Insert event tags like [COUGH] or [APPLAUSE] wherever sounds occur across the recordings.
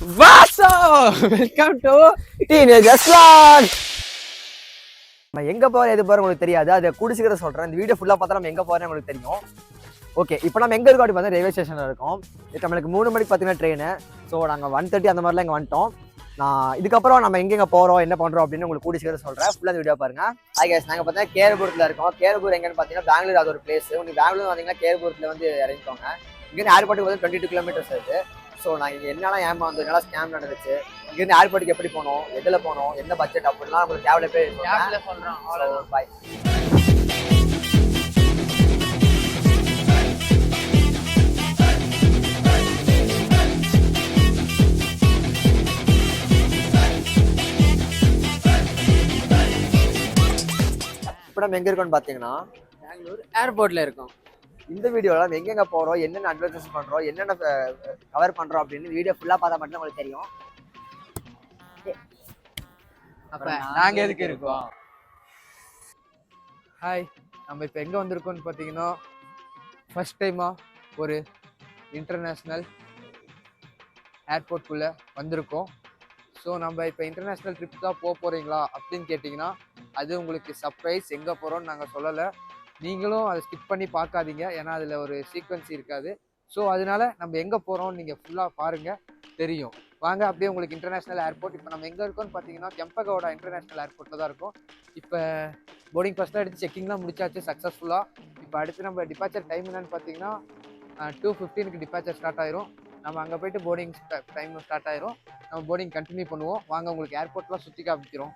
வாசோ welcome to teenagers நம்ம எங்க போறோம் எது போறோம் உங்களுக்கு தெரியாது. அதை குடிச்சுக்கிற சொல்றேன். இந்த வீடியோ ஃபுல்லா பார்த்தா நம்ம எங்க போறோம் உங்களுக்கு தெரியும். ஓகே இப்போ நம்ம எங்க இருக்கோம் அப்படி பார்த்தா ரயில்வே ஸ்டேஷன்ல இருக்கோம். இப்போ நம்மளுக்கு மூணு மணிக்கு பார்த்தீங்கன்னா ட்ரெயின் ஸோ நாங்கள் ஒன் தேர்ட்டி அந்த மாதிரிலாம் இங்கே வந்துட்டோம். நான் இதுக்கப்புறம் நம்ம எங்கெங்க போறோம் என்ன பண்றோம் அப்படின்னு உங்களுக்கு கூடிச்சுக்கிற சொல்றேன். ஃபுல்லாக வீடியோ பாருங்க. ஹாய் கேஸ் நாங்கள் பார்த்தீங்கன்னா கேரபுரத்தில் இருக்கோம். கேரபூர் எங்கன்னு பார்த்தீங்கன்னா பெங்களூர் அது ஒரு பிளேஸ் உங்களுக்கு பெங்களூர் வந்தீங்கன்னா கேரபூரத்தில் வந்து இறங்கிக்கோங்க. இங்கே ஏர்போர்ட்டுக்கு வந்து டுவெண்ட்டி டூ கிலோமீட்டர்ஸ் இருக்குது ஸோ நான் இங்கே என்னெல்லாம் ஏமாந்து என்னெல்லாம் ஸ்கேம் நடந்துச்சு? இங்கேருந்து ஏர்போர்ட்டுக்கு எப்படி போகணும் எதில் போகணும் என்ன பட்ஜெட் அப்படிலாம் உங்களுக்கு தேவையில்ல போய் அவ்வளவுதான். பாய் இப்போ நம்ம எங்க இருக்கோம்னு பார்த்தீங்கன்னா பெங்களூர் ஏர்போர்ட்ல இருக்கோம். இந்த வீடியோவில் நம்ம எங்கெங்க போகிறோம் என்னென்ன அட்வர்டைஸ் பண்ணுறோம் என்னென்ன கவர் பண்ணுறோம் அப்படின்னு வீடியோ ஃபுல்லாக பார்த்தா மட்டும் உங்களுக்கு தெரியும். அப்ப நாங்க எதுக்கு இருக்கோம்? ஹாய் நம்ம இப்போ எங்க வந்திருக்கோம்னு பார்த்தீங்கன்னா ஃபர்ஸ்ட் டைமா ஒரு இன்டர்நேஷ்னல் ஏர்போர்ட்குள்ள வந்திருக்கோம். ஸோ நம்ம இப்போ இன்டர்நேஷ்னல் ட்ரிப் தான் போக போறீங்களா அப்படின்னு கேட்டிங்கன்னா அது உங்களுக்கு சர்ப்ரைஸ் எங்கே போகிறோம்னு நாங்கள் சொல்லலை. நீங்களும் அதை ஸ்கிப் பண்ணி பார்க்காதீங்க. ஏன்னா அதில் ஒரு சீக்வன்ஸ் இருக்காது. ஸோ அதனால நம்ம எங்கே போகிறோம் நீங்கள் ஃபுல்லாக பாருங்கள் தெரியும். வாங்க அப்படியே உங்களுக்கு இன்டர்நேஷ்னல் ஏர்போர்ட் இப்போ நம்ம எங்கே இருக்கோம்னு பார்த்தீங்கன்னா கெம்பகோட இன்டர்நேஷ்னல் ஏர்போர்ட்டில் தான் இருக்கும். இப்போ போர்டிங் பாஸ்லாம் எடுத்து செக்கிங்லாம் முடிச்சாச்சு சக்ஸஸ்ஃபுல்லாக இப்போ அடுத்து நம்ம டிபார்ச்சர் டைம் என்னன்னு பார்த்தீங்கன்னா டூ ஃபிஃப்டீனுக்கு டிபார்ச்சர் ஸ்டார்ட் ஆயிரும். நம்ம அங்கே போயிட்டு போர்டிங் டைம் ஸ்டார்ட் ஆயிரும். நம்ம போர்டிங் கண்டினியூ பண்ணுவோம். வாங்க உங்களுக்கு ஏர்போர்ட்லாம் சுற்றி காமிக்கிறோம்.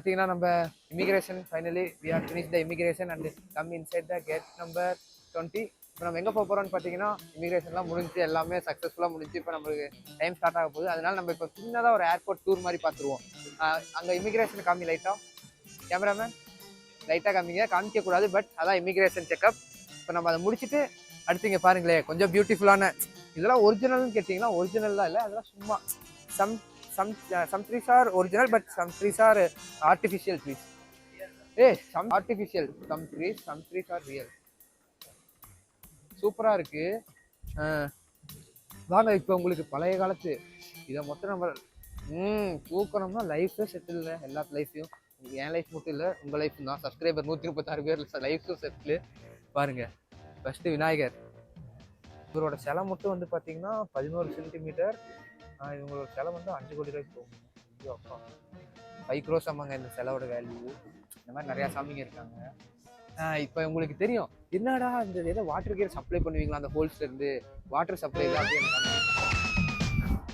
பார்த்தீங்கன்னா நம்ம immigration finally we are finish the immigration and come inside the gate number twenty இப்போ நம்ம எங்கே போக போகிறோம்னு பார்த்தீங்கன்னா இமிகிரேஷன்லாம் முடிஞ்சு எல்லாமே சக்ஸஸ்ஃபுல்லாக முடிஞ்சு இப்போ நம்மளுக்கு டைம் ஸ்டார்ட் ஆக போகுது. அதனால நம்ம இப்போ சின்னதாக ஒரு ஏர்போர்ட் டூர் மாதிரி பார்த்துருவோம் அங்கே இமிகிரேஷன் காமி லைட்டாக கேமராமேன் லைட்டாக காமிங்க. காமிக்கக்கூடாது பட் அதான் இமிகிரேஷன் செக்அப் இப்போ நம்ம அதை முடிச்சுட்டு அடுத்து இங்கே பாருங்களேன் கொஞ்சம் பியூட்டிஃபுல்லான இதெல்லாம் ஒரிஜினல்னு கேட்டிங்கன்னா ஒரிஜினல்லாம் இல்லை அதெல்லாம் சும்மா some some some trees are original but some trees are artificial trees a some artificial some trees some trees are real சூப்பராக இருக்கு. வாங்க இப்போ உங்களுக்கு பழைய காலத்து இதை மொத்தம் நம்ம ம் தூக்கணும்னா லைஃபே செட்டில் இல்லை. எல்லா லைஃப்பையும் என் லைஃப் மட்டும் இல்லை உங்கள் லைஃப் தான். சப்ஸ்கிரைபர் நூற்றி முப்பத்தாறு பேர் லைஃப்பும் செட்டில் பாருங்கள் ஃபஸ்ட்டு விநாயகர். இவரோட சிலை மட்டும் வந்து பார்த்தீங்கன்னா பதினோரு சென்டிமீட்டர் இவங்களோட சிலை வந்து அஞ்சு கோடி ரூபாய்க்கு போகும். ஐயோ அப்பா. ஃபைவ் க்ரோஸ் ஆமாங்க இந்த செலவோட வேல்யூ இந்த மாதிரி நிறையா சாமிங்க இருக்காங்க. இப்போ உங்களுக்கு தெரியும். என்னடா இந்த ஏதோ வாட்டர் கேர் சப்ளை பண்ணுவீங்களா? அந்த ஹோல்ஸ்ல இருந்து வாட்டர் சப்ளை தான் அப்படின்னு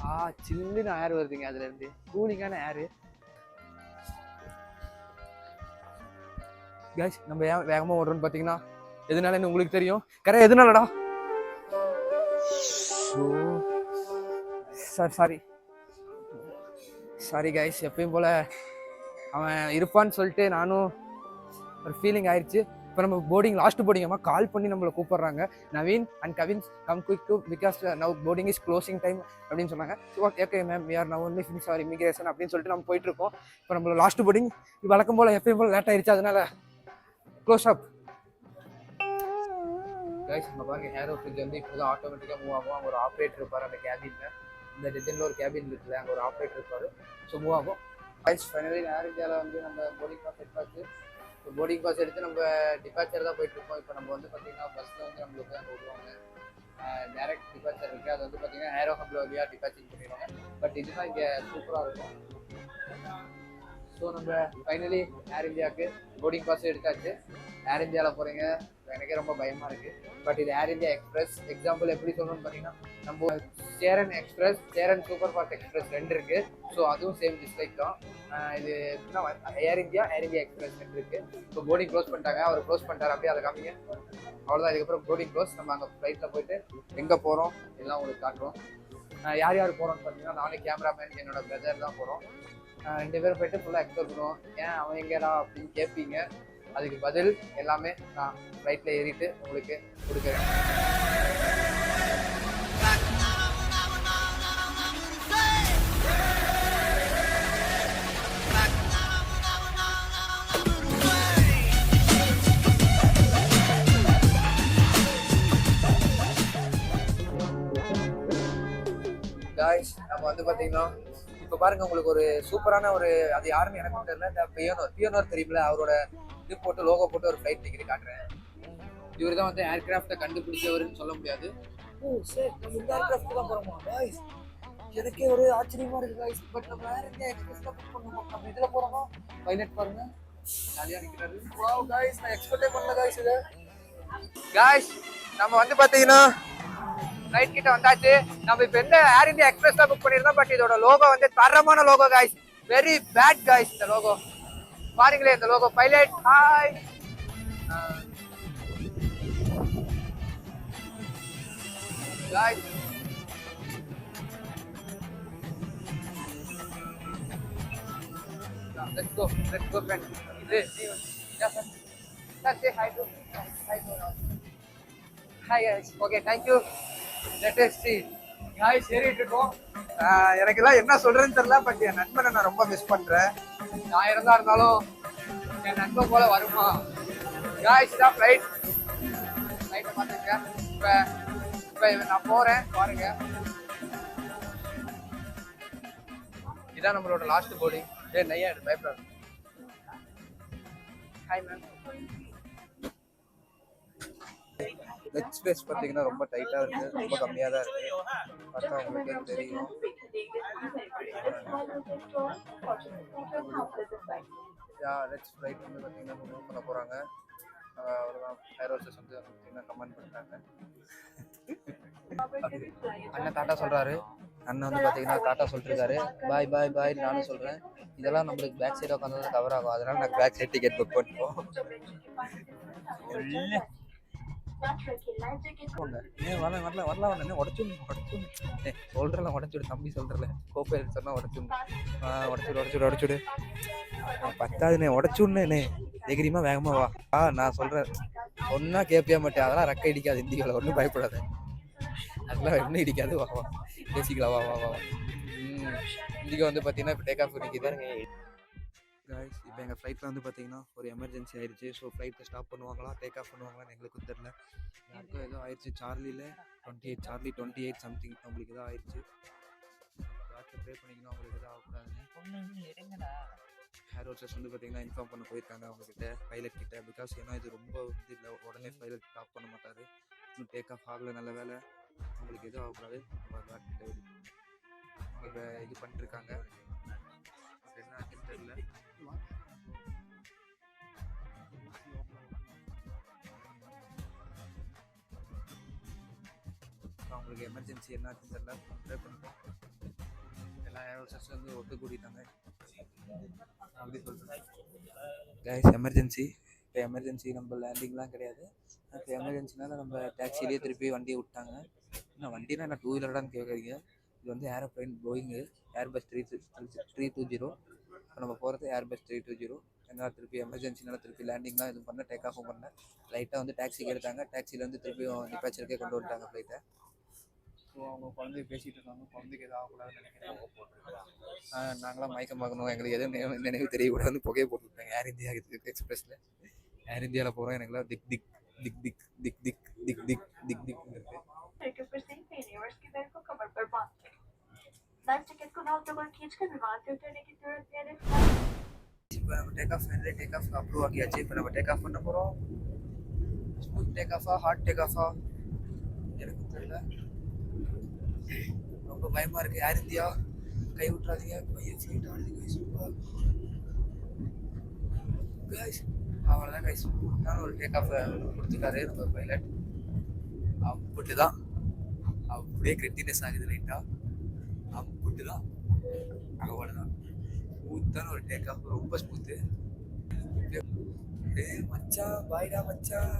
ஆ சில்லுன்னு ஏர் வருதுங்க அதுல இருந்து கூலிங்கான ஏரு கேஸ் நம்ம ஏன் வேகமாக ஓடுறோம்னு பார்த்தீங்கன்னா எதனாலன்னு உங்களுக்கு தெரியும். கரெக்டாக எதனாலடா? சார் சாரி சாரி கைஸ் எப்பயும் போல் அவன் இருப்பான்னு சொல்லிட்டு நானும் ஒரு ஃபீலிங் ஆயிடுச்சு இப்போ நம்ம போர்டிங் லாஸ்ட் போர்டிங் அம்மா கால் பண்ணி நம்மளை கூப்பிட்றாங்க. Naveen and Kavin come quick to because now boarding is closing time அப்படின்னு சொன்னாங்க. Okay ma'am we are now only finish our immigration அப்படின்னு சொல்லிட்டு நம்ம போயிட்டு இருக்கோம். இப்போ நம்மள லாஸ்ட் போர்டிங் வழக்கம் போல் எப்பயும் போல் லேட் ஆயிடுச்சு அதனால க்ளோஸ் அப் கைஸ் நம்ம பாருங்க ஹேர் ஆஃபீஸ் வந்து இப்போ தான் ஆட்டோமேட்டிக்காக மூவ் ஆகும். அங்கே ஒரு ஆப்ரேட்டர் இருப்பார் அந்த கேபினில் இந்த டிசைனில் ஒரு கேபின் இருக்குல்ல அங்கே ஒரு ஆப்ரேட்டர் இருப்பார். ஸோ மூவ் ஆகும். பாய்ஸ் ஃபைனலி ஏர் இந்தியாவில் வந்து நம்ம போர்டிங் பாஸ் எடுத்தாச்சு. இப்போ போர்டிங் பாஸ் எடுத்து நம்ம டிபார்ச்சர் தான் போயிட்டுருக்கோம் இப்போ நம்ம வந்து பார்த்தீங்கன்னா பஸ்ஸில் வந்து நம்மளுக்கு அங்கே விடுவாங்க டேரக்ட் டிபார்ச்சர் இருக்குது அது வந்து பார்த்தீங்கன்னா ஏரோ ஹப்ல வழியாக டிபார்ச்சிங் பண்ணிடுவாங்க. பட் இதுதான் இங்கே சூப்பராக இருக்கும். ஸோ நம்ம ஃபைனலி ஏர் இந்தியாவுக்கு போர்டிங் பாஸ் எடுத்தாச்சு. ஏர் இந்தியாவில் போகிறீங்க எனக்கே ரொம்ப பயமாக இருக்குது பட் இது ஏர் இந்தியா எக்ஸ்பிரஸ் எக்ஸாம்பிள் எப்படி சொல்லணும்னு பார்த்தீங்கன்னா நம்ம Cheran express Cheran super fast express ரெண்டு இருக்குது ஸோ அதுவும் சேம் டிஸ்லைக் தான். இது எப்படின்னா air India air India express ரெண்டு இருக்குது இப்போ போர்டிங் க்ளோஸ் பண்ணிட்டாங்க. அவர் க்ளோஸ் பண்ணிட்டார். அப்படியே அதை காமிங்க. அவ்வளோதான் இதுக்கப்புறம் போர்டிங் க்ளோஸ் நம்ம அங்கே ஃப்ளைட்டில் போயிட்டு எங்கே போகிறோம் எல்லாம் உங்களுக்கு காட்டுறோம். யார் யார் போகிறோம்னு பார்த்தீங்கன்னா நானே கேமராமேன் என்னோட பிரதர் தான் போகிறோம் ரெண்டு பேரும் போயிட்டு ஃபுல்லாக எக்ஸ்ப்ளோர் பண்ணுவோம். ஏன் அவன் எங்கேடா அப்படின்னு கேட்பீங்க அதுக்கு பதில் எல்லாமே நான் ஃப்ளைட்டில் ஏறிட்டு உங்களுக்கு கொடுக்குறேன். பார்த்தீங்கன்னா இப்போ பாருங்க உங்களுக்கு ஒரு சூப்பரான ஒரு அது யாருன்னு எனக்கும் தெரியல. இந்த பியோனோர் பியோனோர் தெரியுமில்ல அவரோட இது போட்டு லோகோ போட்டு ஒரு ஃப்ளைட் டிக்கெட் காட்டுறேன். இவர் தான் வந்து ஏர்கிராஃப்டை கண்டுபிடிச்சவருன்னு சொல்ல முடியாது. ஓ சரி நம்ம இந்த ஏர்கிராஃப்ட் தான் போகிறோமா காய்ஸ் எனக்கே ஒரு ஆச்சரியமா இருக்கு காய்ஸ் பட் நம்ம வேற எந்த எக்ஸ்பிரஸ்ல புக் பண்ணுவோம் நம்ம இதில் போகிறோமா பைலட் பாருங்க. ஜாலியாக நிற்கிறாரு வாவ் காய்ஸ் நான் எக்ஸ்பெக்டே பண்ணல காய்ஸ் இதை. காய்ஸ் நம்ம வந்து பார்த்தீங்கன்னா நைட் கிட்ட வந்தாச்சு நம்ம இப்போ எந்த ஏர் இந்தியா எக்ஸ்பிரஸ் தான் புக் பண்ணியிருந்தோம் பட் இதோட லோகோ வந்து தரமான logo guys very bad guys இந்த லோகோ பாருங்களேன் இந்த logo pilot hi guys Let's go, let's go, friend. Hey, yeah, sir. Sir, say hi to, hi to. Hi guys. Okay, thank you. Let us see. இருக்கோம் எனக்கு எனக்கெல்லாம் என்ன சொல்றேன்னு தெரியல but என் நண்பனை நான் ரொம்ப மிஸ் பண்றேன். நான் இருந்தா இருந்தாலும் என் நண்பன் போல வருமா? காய்ஸ் தான் ஃப்ளைட் ஃப்ளைட்டை பார்த்துங்க. இப்போ இப்போ நான் போகிறேன் பாருங்க. இதான் நம்மளோட லாஸ்ட் போர்டிங் டே நையா பயப்படாது. ஹாய் மேம் லெக் ஸ்பேஸ் பார்த்தீங்கன்னா ரொம்ப டைட்டாக இருக்குது ரொம்ப கம்மியாக தான் இருக்குது பார்த்தா உங்களுக்கே தெரியும். யா லெட்ஸ் ஃப்ளைட் வந்து பார்த்தீங்கன்னா மூவ் பண்ண போகிறாங்க அவ்வளோதான் ஏரோசஸ் வந்து பார்த்தீங்கன்னா கமெண்ட் பண்ணிட்டாங்க. அண்ணன் டாட்டா சொல்கிறாரு அண்ணன் வந்து பார்த்தீங்கன்னா டாட்டா சொல்லிருக்காரு பாய் பாய் பாய் நானும் சொல்கிறேன் இதெல்லாம் நம்மளுக்கு பேக் சைடு உட்காந்து கவர் ஆகும் அதனால நான் பேக் சைடு டிக்கெட் புக் பண்ணிட்டோம் [LAUGHS] வரல வரல வரல வரல. உடச்சு உடச்சு ஏ சொல்றல உடச்சுடு தம்பி சொல்றல கோப்பை சொன்னா உடச்சுடு ஆ உடச்சுடு உடச்சுடு உடச்சுடு பத்தாதுண்ணே உடச்சுடுனே தைரியமா வேகமா வா. ஆ நான் சொல்றேன். ஒன்னா கேப்பியா மாட்டேன். அதெல்லாம் ரெக்க இடிக்காது இந்தியாவில் ஒன்றும் பயப்படாது. அதெல்லாம் ஒன்றும் இடிக்காது. வா வா. பேசிக்கலாம். வா வா வா ம். வந்து பார்த்தீங்கன்னா இப்போ டேக் ஆஃப் நிற்கிது காய்ஸ் இப்போ எங்கள் ஃப்ளைட்டில் வந்து பார்த்தீங்கன்னா ஒரு எமர்ஜென்சி ஆயிடுச்சு ஸோ ஃப்ளைட்டை ஸ்டாப் பண்ணுவாங்களா டேக் ஆஃப் பண்ணுவாங்களான்னு எங்களுக்கும் தெரில யாருக்கும் ஏதோ ஆயிடுச்சு சார்லியில் twenty eight Charlie twenty eight something அவங்களுக்கு ஏதோ ஆயிடுச்சு டாக்டர் ப்ரே பண்ணிக்கணும் அவங்களுக்கு எதோ ஆகக்கூடாதுன்னு ஹேர் ஹோஸ்டர்ஸ் வந்து பார்த்தீங்கன்னா இன்ஃபார்ம் பண்ண போயிருக்காங்க அவங்கக்கிட்ட பைலட் கிட்ட பிகாஸ் ஏன்னா இது ரொம்ப இது இல்லை உடனே பைலட் ஸ்டாப் பண்ண மாட்டார் இன்னும் டேக் ஆஃப் ஆகல நல்ல வேலை அவங்களுக்கு எதுவும் ஆகக்கூடாது அவங்க இது பண்ணிட்டுருக்காங்க என்ன தெரியல அவங்களுக்கு எமர்ஜென்சி என்னாச்சுன்னு தெரியல. ப்ரே பண்ணிட்டோம் எல்லா ஏரோசஸ் வந்து ஒட்டு கூட்டிட்டாங்க அப்படி சொல்கிறேன் கைஸ் எமர்ஜென்சி இப்போ எமர்ஜென்சி நம்ம லேண்டிங்லாம் கிடையாது. இப்போ எமர்ஜென்சினால நம்ம டாக்ஸிலேயே திருப்பி வண்டியை விட்டாங்க. இன்னும் வண்டினா என்ன டூ வீலர்டான்னு கேட்குறீங்க இது வந்து aeroplane Boeing airbus three three two zero இப்போ நம்ம போகிறது ஏர்பஸ் த்ரீ டூ ஜீரோ என்ன திருப்பி எமர்ஜென்சினால திருப்பி லேண்டிங்லாம் இது பண்ண டேக் ஆஃபும் பண்ணேன் லைட்டாக வந்து டாக்ஸிக்கு எடுத்தாங்க டாக்ஸியில் வந்து திருப்பியும் டிபாச்சருக்கே கொண்டு வந்துட்டாங்க ஃப்ளைட்டை ஸோ அவங்க குழந்தைய பேசிகிட்டு இருக்காங்க குழந்தைக்கு எதுவும் ஆகக்கூடாதுன்னு நினைக்கிறேன் நாங்களாம் மயக்கம் பார்க்கணும் எங்களுக்கு எதுவும் நினைவு நினைவு தெரியக்கூடாதுன்னு புகையை போட்டுருக்காங்க ஏர் இந்தியா எக்ஸ்பிரஸில் ஏர் இந்தியாவில் போகிறோம் எனக்குலாம் திக் திக் திக் திக் திக் திக் திக் திக் திக் திக் இருக்கு Bence Kitcon Outdoor Kitchen Market and Kitchen Take off and take off a blue again. Chip and take off on the bro. Smooth take off ரொம்ப பயமா இருக்கு யார் இந்தியா கை விட்டுறாதீங்க பையன் ஃப்ளைட் கைஸ் கைஸ் அவ்வளோதான் கைஸ் நான் ஒரு டேக் ஆஃப் கொடுத்துருக்காரு நம்ம பைலட் அப்படி தான் அப்படியே கிரிட்டினஸ் ஆகுது லைட்டாக புட்டு தான் அகவாடு தான் ஸ்மூத்தான ஒரு டேக் ஆஃப் ரொம்ப ஸ்மூத்து டே மச்சான் பாய்டா மச்சான்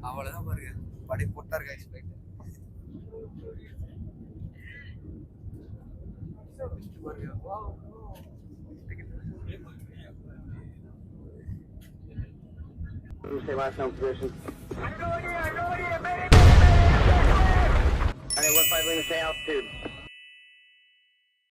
அவ்வளோதான் பாருங்க படை போட்டாருங்க எக்ஸ்பெக்ட் பாருங்க வா सेवा संप्रेषण And it was five minutes altitude.